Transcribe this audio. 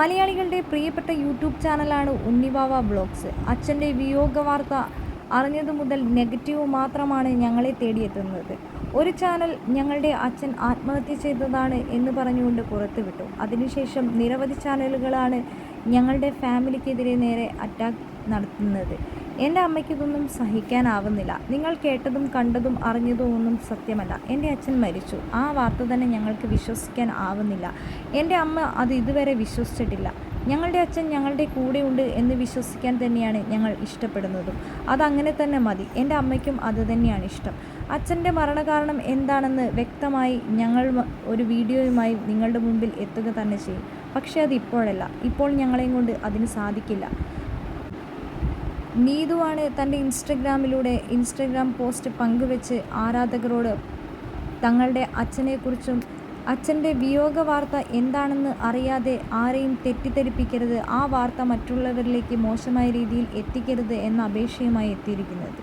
മലയാളികളുടെ പ്രിയപ്പെട്ട യൂട്യൂബ് ചാനലാണ് ഉണ്ണിവാവ ബ്ലോഗ്സ്. അച്ഛന്റെ വിയോഗ വാർത്ത അറിഞ്ഞതു മുതൽ നെഗറ്റീവ് മാത്രമാണ് ഞങ്ങളെ തേടിയെത്തുന്നത്. ഒരു ചാനൽ ഞങ്ങളുടെ അച്ഛൻ ആത്മഹത്യ ചെയ്തതാണ് എന്ന് പറഞ്ഞുകൊണ്ട് പുറത്തുവിട്ടു. അതിനുശേഷം നിരവധി ചാനലുകളാണ് ഞങ്ങളുടെ ഫാമിലിക്കെതിരെ നേരെ അറ്റാക്ക് നടത്തുന്നത്. എന്റെ അമ്മയ്ക്ക് ഇതൊന്നും സഹിക്കാനാവുന്നില്ല. നിങ്ങൾ കേട്ടതും കണ്ടതും അറിഞ്ഞതും ഒന്നും സത്യമല്ല. എന്റെ അച്ഛൻ മരിച്ചു. ആ വാർത്ത തന്നെ ഞങ്ങൾക്ക് വിശ്വസിക്കാൻ ആവുന്നില്ല. എന്റെ അമ്മ അത് ഇതുവരെ വിശ്വസിച്ചിട്ടില്ല. ഞങ്ങളുടെ അച്ഛൻ ഞങ്ങളുടെ കൂടെയുണ്ട് എന്ന് വിശ്വസിക്കാൻ തന്നെയാണ് ഞങ്ങൾ ഇഷ്ടപ്പെടുന്നതും. അതങ്ങനെ തന്നെ മതി. എന്റെ അമ്മയ്ക്കും അത് തന്നെയാണ് ഇഷ്ടം. അച്ഛന്റെ മരണകാരണം എന്താണെന്ന് വ്യക്തമായി ഞങ്ങൾ ഒരു വീഡിയോയുമായി നിങ്ങളുടെ മുമ്പിൽ എത്തുക തന്നെ ചെയ്യും. പക്ഷേ അത് ഇപ്പോഴല്ല. ഇപ്പോൾ ഞങ്ങളെയും കൊണ്ട് അതിന് സാധിക്കില്ല. നീതുവാണ് തന്റെ ഇൻസ്റ്റഗ്രാമിലൂടെ ഇൻസ്റ്റഗ്രാം പോസ്റ്റ് പങ്കുവെച്ച് ആരാധകരോട് തങ്ങളുടെ അച്ഛനെക്കുറിച്ചും അച്ഛന്റെ വിയോഗ വാർത്ത എന്താണെന്ന് അറിയാതെ ആരെയും തെറ്റിദ്ധരിപ്പിക്കരുത് ആ വാർത്ത മറ്റുള്ളവരിലേക്ക് മോശമായ രീതിയിൽ എത്തിക്കരുത് എന്ന അപേക്ഷയുമായി എത്തിയിരിക്കുന്നത്.